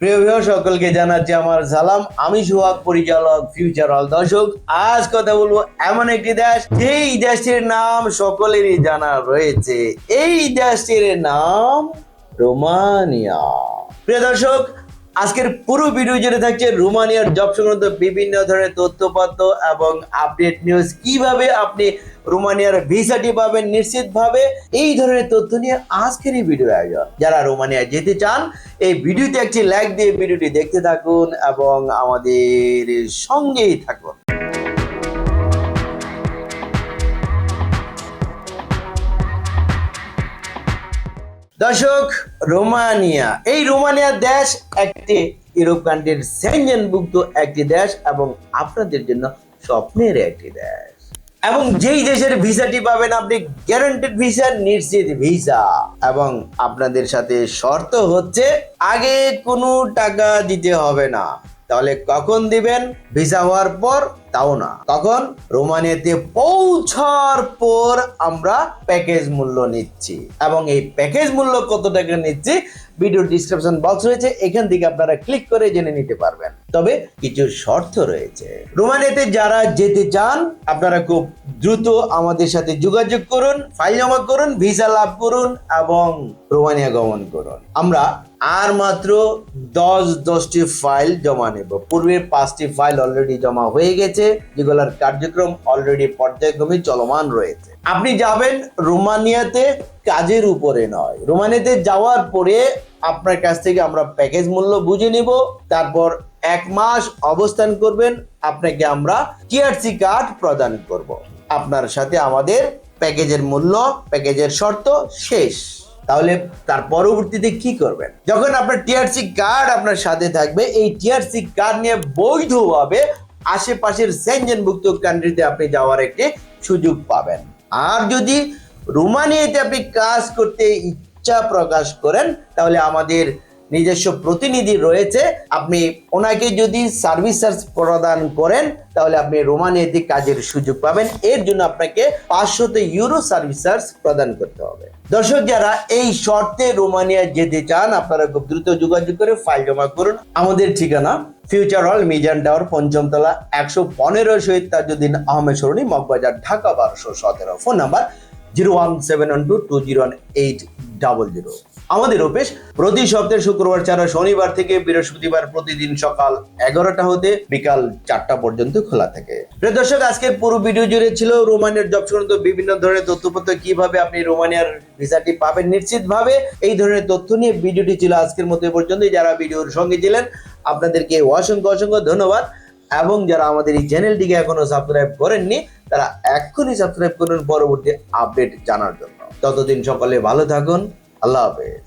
প্রিয় সকলকে জানাচ্ছি আমার সালাম। আমি সোহাগ, পরিচালক ফিউচার অল দর্শক। আজ কথা বলব এমন একটি দেশ, যেই দেশটির নাম সকলেরই জানা রয়েছে। এই দেশটির নাম রোমানিয়া। প্রিয় দর্শক আজকের পুরো ভিডিও জুড়ে থাকছে রোমানিয়ার জব সংক্রান্ত বিভিন্ন ধরনের তথ্যপাত্র এবং আপডেট নিউজ কীভাবে আপনি রোমানিয়ার ভিসাটি পাবেন নিশ্চিতভাবে এই ধরনের তথ্য নিয়ে আজকের এই ভিডিও আয়োজন। যারা রোমানিয়া যেতে চান, এই ভিডিওতে একটি লাইক দিয়ে ভিডিওটি দেখতে থাকুন এবং আমাদের সঙ্গেই থাকুন। দর্শক, রোমানিয়া। এই রোমানিয়া দেশ একটি ইউরোপ কান্ট্রির সেঞ্জনভুক্ত একটি দেশ এবং আপনাদের জন্য স্বপ্নের একটি দেশ। এবং যেই দেশের ভিসাটি পাবেন আপনি গ্যারান্টেড ভিসা নিশ্চিত ভিসা এবং আপনাদের সাথে শর্ত হচ্ছে, আগে কোনো টাকা দিতে হবে না। তাহলে কখন দিবেন? ভিসা হওয়ার পর? তাও না। তখন রোমানিয়াতে পৌঁছার পর আমরা প্যাকেজ মূল্য নিচ্ছি। এবং এই প্যাকেজ মূল্য কত টাকা নিচ্ছি? ভিডিও ডিসক্রিপশন বক্স রয়েছে। এখান থেকে আপনারা ক্লিক করে জেনে নিতে পারবেন। তবে কিছু শর্ত রয়েছে। রোমানিয়াতে যারা যেতে চান, আপনারা খুব দ্রুত আমাদের সাথে যোগাযোগ করুন, ফাইল জমা করুন, ভিসা লাভ করুন এবং রোমানিয়া গমন করুন। আমরা আর মাত্র দশ, দশটি ফাইল জমা নেব। পূর্বের পাঁচটি ফাইল অলরেডি জমা হয়ে গেছে, যেগুলোর কার্যক্রম অলরেডি পর্যায়ক্রমে চলমান রয়েছে। আপনি যাবেন রোমানিয়াতে কাজের উপরে নয়। রোমানিয়াতে যাওয়ার পরে আপনার কাছ থেকে আমরা প্যাকেজ মূল্য বুঝে নিব, তারপর এক মাস অবস্থান করবেন, আপনাকে আমরা টিআরসি কার্ড প্রদান করব। আপনার সাথে আমাদের প্যাকেজের মূল্য, প্যাকেজের শর্ত শেষ। তাহলে তার পরবর্তীতে কি করবেন? যখন আপনার টিআরসি কার্ড আপনার সাথে থাকবে, এই টিআরসি কার্ড নিয়ে বৈধভাবে আশেপাশের সেনজেনভুক্ত কান্ট্রিতে আপনি যাওয়ার একটি সুযোগ পাবেন। আর যদি রোমানিয়াতে আপনি কাজ করতে ইচ্ছা প্রকাশ করেন, তাহলে আমাদের নিজস্ব প্রতিনিধি রয়েছে, আপনি ওনাকে যদি সার্ভিস চার্জ প্রদান করেন, তাহলে আপনি রোমানিয়াতে কাজের সুযোগ পাবেন। এর জন্য আপনাকে পাঁচশত ইউরো সার্ভিস চার্জ প্রদান করতে হবে। দর্শক, যারা এই শর্তে রোমানিয়া যেতে চান, আপনারা খুব দ্রুত যোগাযোগ করে ফাইল জমা করুন। আমাদের ঠিকানা ফিউচার হল মিজান টাওয়ার পঞ্চমতলা একশো পনেরো শহীদ তাজুদ্দিন আহমেদ সরণি, মগবাজার, ঢাকা বারোশো সতেরো। Phone number zero one seven one two two zero one eight double zero. আমাদের অফিস প্রতি সপ্তাহে শুক্রবার ছাড়া শনিবার থেকে বৃহস্পতিবার প্রতিদিন সকাল এগারোটা হতে বিকাল চারটা পর্যন্ত খোলা থাকে। প্রিয় দর্শক, আজকের পুরো ভিডিও জুড়ে ছিল রোমানিয়ার জব সংক্রান্ত বিভিন্ন ধরনের তথ্যপত্র। কীভাবে আপনি রোমানিয়ার ভিসাটি পাবেন? নিশ্চিতভাবে এই ধরনের তথ্য নিয়ে ভিডিওটি ছিল আজকের মতো পর্যন্ত যারা ভিডিওর সঙ্গে ছিলেন, আপনাদেরকে অসংখ্য অসংখ্য ধন্যবাদ। এবং যারা আমাদের এই চ্যানেলটিকে এখনও সাবস্ক্রাইব করেননি, তারা এখনই সাবস্ক্রাইব করুন পরবর্তী আপডেট জানার জন্য। ততদিন সকলে ভালো থাকুন, আল্লাহ হাফেজ।